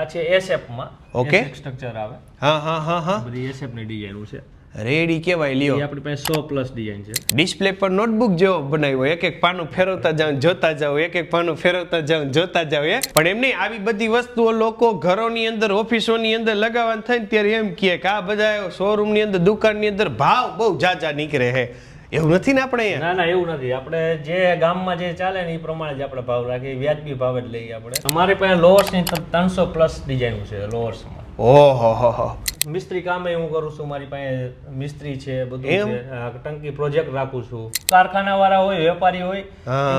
આ છે એ શેપમાં okay structure આવે. હા હા હા હા. બધી એ શેપની ડિઝાઇન છે. રેડી કેવાય લ્યો. આપણી પાસે સો પ્લસ ડિઝાઇન છે. ડિસ્પ્લે પર નોટબુક જેવો બનાવ્યો એક એક પાનું ફેરવતા જાવ જોતા જાવ એક એક પાનું ફેરવતા જાવ જોતા જાવ એ. પણ એમ નહીં આવી બધી વસ્તુઓ લોકો ઘરોની અંદર ઓફિસોની અંદર લગાવવાનું થાય ને ત્યારે એમ કહે કે આ બધા શોરૂમની અંદર દુકાનની અંદર ભાવ બહુ જાજા નીકળે હે એવું નથી ને આપણે ના ના એવું નથી. આપણે જે ગામમાં જે ચાલે ને એ પ્રમાણે જ આપણે ભાવ રાખીએ. વ્યાજબી ભાવ જ લઈએ આપણે. અમારી પાસે લોઅર્સની ત્રણસો પ્લસ ડિઝાઇન છે લોઅર્સમાં. ઓહો હો હો. મિસ્ત્રી કામે હું કરું છું મારી પાસે મિસ્ત્રી છે બધું છે. ટંકી પ્રોજેક્ટ રાખું છું. કારખાના વાળા હોય વેપારી હોય એ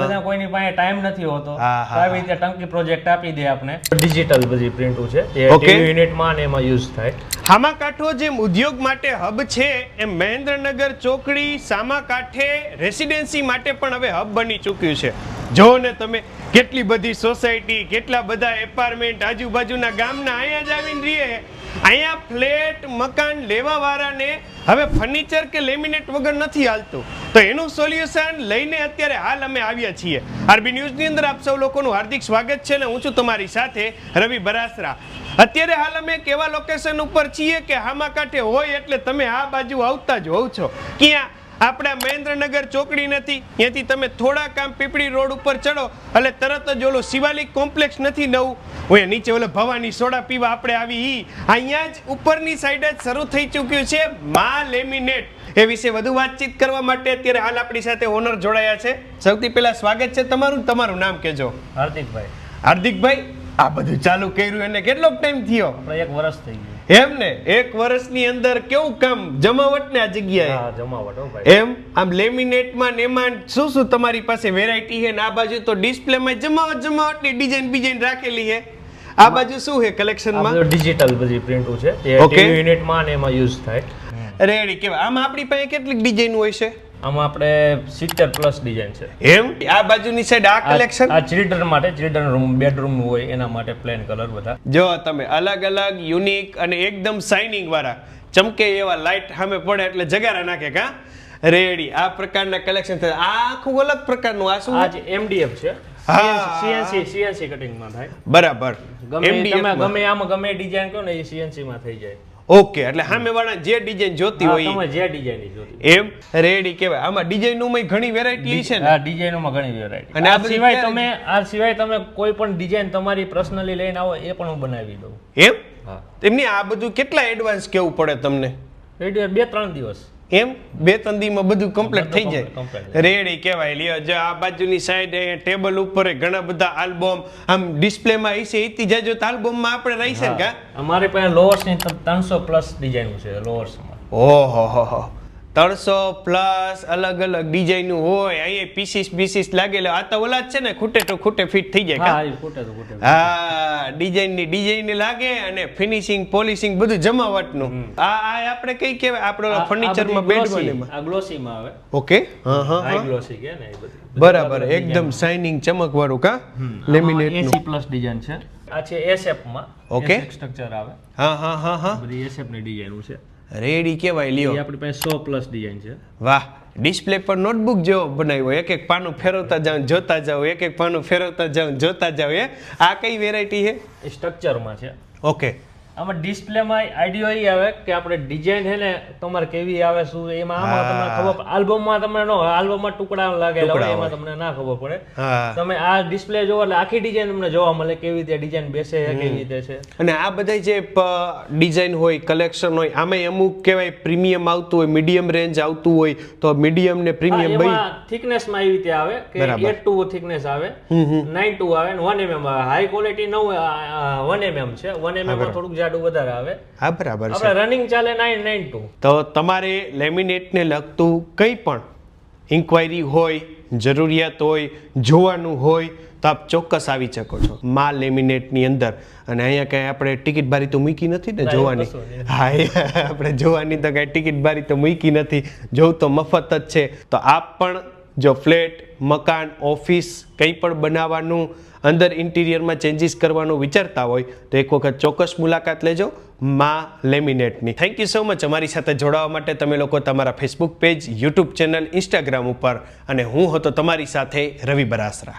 બધા કોઈની પાસે ટાઈમ નથી હોતો. આવી રીતે ટંકી પ્રોજેક્ટ આપી દે આપણે. ડિજિટલ બધી પ્રિન્ટો છે એ ટીવી યુનિટમાં ને એમાં યુઝ થાય. હામા કાંઠો જેમ ઉદ્યોગ માટે હબ છે એમ મહેન્દ્રનગર ચોકડી સામા કાંઠે રેસિડેન્સી માટે પણ હવે હબ બની ચૂક્યું છે. જો ને તમે કેટલી બધી સોસાયટી કેટલા બધા એપાર્ટમેન્ટ આજુબાજુના ગામના અહીંયા જ આવીને રહીએ. અહીંયા ફ્લેટ, મકાન લેવા વાળાને હવે ફર્નિચર કે લેમિનેટ વગર નથી હાલતું. તો એનું સોલ્યુશન લઈને અત્યારે હાલ અમે આવ્યા છીએ. આરબી ન્યૂઝની અંદર આપ સૌ લોકોનું હાર્દિક સ્વાગત છે ને હું છું તમારી સાથે રવિ બરાસરા. અત્યારે હાલ અમે કેવા લોકેશન ઉપર છીએ કે હામા કાંઠે હોય એટલે તમે આ બાજુ આવતા જ હોવ છો. ક્યાં આપણા મહેન્દ્રનગર ચોકડી નથી. ત્યાંથી તમે થોડા કામ પીપળી રોડ ઉપર ચડો એટલે તરત જ ઓલો શિવાલિક કોમ્પ્લેક્સ નથી નવું. ઓય નીચે ઓલે ભવાની સોડા પીવા આપણે આવી ઈ. અહીંયા જ ઉપરની સાઈડ જ શરૂ થઈ ચૂક્યું છે મા લેમિનેટ. એ વિશે વધુ વાતચીત કરવા માટે અત્યારે હાલ આપણી સાથે ઓનર જોડાયા છે. સૌથી પહેલા સ્વાગત છે તમારું. તમારું નામ કહેજો. હાર્દિકભાઈ. હાર્દિકભાઈ આ બધું ચાલુ કર્યું એને કેટલો ટાઈમ થયો? એક વર્ષ થઈ ગયું. એમ ને એક વર્ષની અંદર કેવું કામ જમાવટ ને આ જગ્યાએ? જમાવટ હો ભાઈ. એમ? આમ લેમિનેટમાં ને એમાં શું શું તમારી પાસે વેરાયટી છે ને આ બાજુ તો ડિસ્પ્લેમાં જમાવટ જમાવટની ડિઝાઇન બિઝાઇન રાખેલી છે. આ બાજુ શું છે કલેક્શનમાં ડિજિટલ બધી પ્રિન્ટો છે. તે યુનિટમાં ને એમાં યુઝ થાય. રેડી કેવાય આમ આપણી પાસે કેટલીક ડિઝાઇન હોય છે? આમાં આપણે સિત્તેર પ્લસ ડિઝાઇન છે. એમ? આ બાજુની સાઈડ આ કલેક્શન આ ચિલ્ડ્રન માટે ચિલ્ડ્રન રૂમ બેડરૂમ હોય એના માટે પ્લેન કલર બધા. જો તમે અલગ અલગ યુનિક અને એકદમ શાઇનિંગ વાળા ચમકે એવા લાઇટ સામે પડે એટલે જગારા નાખે કા? રેડી આ પ્રકારના કલેક્શન થાય. આ આખું અલગ પ્રકારનું આ શું? આ જે એમડીએફ છે. હા. સીએનસી સીએનસી કટિંગમાં થાય. બરાબર. ગમે તમે ગમે આમાં ગમે ડિઝાઇન કહો ને એ સીએનસી માં થઈ જાય. ઓકે એટલે સામે વાળા જે ડિઝાઇન જોતી હોય. તમે જે ડિઝાઇન જોતી એમ? રેડી કહેવાય. આમાં ડિઝાઇનોમાં ઘણી વેરાયટી છે ને? આ ડિઝાઇનોમાં ઘણી વેરાયટી અને આ સિવાય તમે આ સિવાય તમે કોઈ પણ ડિઝાઇન તમારી પર્સનલી લઈને આવો એ પણ હું બનાવી દઉં. એમ? હા. એમની આ બધું કેટલા એડવાન્સ કેવું પડે તમને? રેડી બે ત્રણ દિવસ. એમ? બે ત્રણ દીમાં બધું કમ્પ્લીટ થઈ જાય. રેડી કહેવાય. લ્યો જો આ બાજુની સાઈડ ટેબલ ઉપર ઘણા બધા આલ્બમ આમ ડિસ્પ્લેમાં હશે એથી જાજો તો આલ્બમમાં આપણે રહી છે ને કા? અમારી પાસે લોઅર્સની ત્રણસો પ્લસ ડિઝાઇન છે લોવર્સમાં ઓહો હો હો. ત્રણસો પ્લસ અલગ અલગ ડિઝાઇન હોય અહીંયા પીસીસ પીસીસ લાગેલા. આ તો ઓલા જ છે ને ખૂટે તો ખૂટે ફિટ થઈ જાય હા હા ડિઝાઇન લાગે અને ફિનિશિંગ પોલિશિંગ બધું જમાવટનું. આ આ આપણે કઈ કહેવાય? આપણો ફર્નિચરમાં બેડમાં ને એમાં. આ ગ્લોસી માં આવે. ઓકે હા હા હા. ગ્લોસી કે ને બરાબર એકદમ શાઇનિંગ ચમક વાળું કા? લેમિનેટનું. એસી પ્લસ ડિઝાઇન છે. આ છે એ શેપમાં ઓકે સ્ટ્રક્ચર આવે. હા હા હા હા. બધી એ શેપની ડિઝાઇન છે. રેડી કેવાય લ્યો. આપણી પાસે સો પ્લસ ડિઝાઇન છે. વાહ ડિસ્પ્લે પર નોટબુક જેવો બનાવ્યો એક એક પાનું ફેરવતા જાવ જોતા જાવ એક એક પાનું ફેરવતા જાઓ જોતા જાવ એ આ કઈ વેરાયટી છે? સ્ટ્રક્ચરમાં છે. ઓકે આમાં ડિસ્પ્લેમાં આઈડિયો એ આવે કે આપણે ડિઝાઇન છે ને તમારે કેવી આવે શું એમાં આમાં તમને ખબર આલ્બમમાં તમને નો આલ્બમમાં ટુકડા લાગેલા હોય એમાં તમને ના ખબર પડે. તમે આ ડિસ્પ્લે જોવો એટલે આખી ડિઝાઇન તમને જોવા મળે કેવી રીતે ડિઝાઇન બેસે કેવી રીતે છે. અને આ બધા જે ડિઝાઇન હોય કલેક્શન હોય આમાં અમુક કહેવાય પ્રીમિયમ આવતું હોય મીડિયમ રેન્જ આવતું હોય તો મીડિયમ ને પ્રીમિયમ બઈ થિકનેસમાં એવી રીતે આવે કે બરાબર. એટ ટુ થિકનેસ આવે નાઇન ટુ આવે ને વન એમએમ આવે. હાઈ ક્વોલિટી નવ વન એમએમ છે. વન થોડુંક થોડુંક જાડું વધારે આવે. હા બરાબર છે. રનિંગ ચાલે નાઇન નાઇન ટુ તો તમારે લેમિનેટને લગતું કંઈ પણ ઇન્ક્વાયરી હોય જરૂરિયાત હોય જોવાનું હોય તો આપ ચોક્કસ આવી શકો છો. મા લેમિનેટની અંદર. અને અહીંયા કાંઈ આપણે ટિકિટ બારી તો મૂકી નથી ને જોવાની? હા આપણે જોવાની તો કાંઈ ટિકિટ બારી તો મૂકી નથી. જોવું તો મફત જ છે. તો આપ પણ જો ફ્લેટ, મકાન, ઓફિસ કંઈ પણ બનાવવાનું, અંદર ઇન્ટિરિયરમાં ચેન્જીસ કરવાનું વિચારતા હોય, તો એક વખત ચોક્કસ મુલાકાત લેજો મા લેમિનેટની. થેન્ક યુ સો મચ અમારી સાથે જોડાવા માટે. તમે લોકો તમારા Facebook page YouTube channel Instagram ઉપર. અને હું હતો તમારી સાથે રવિ બરાસરા.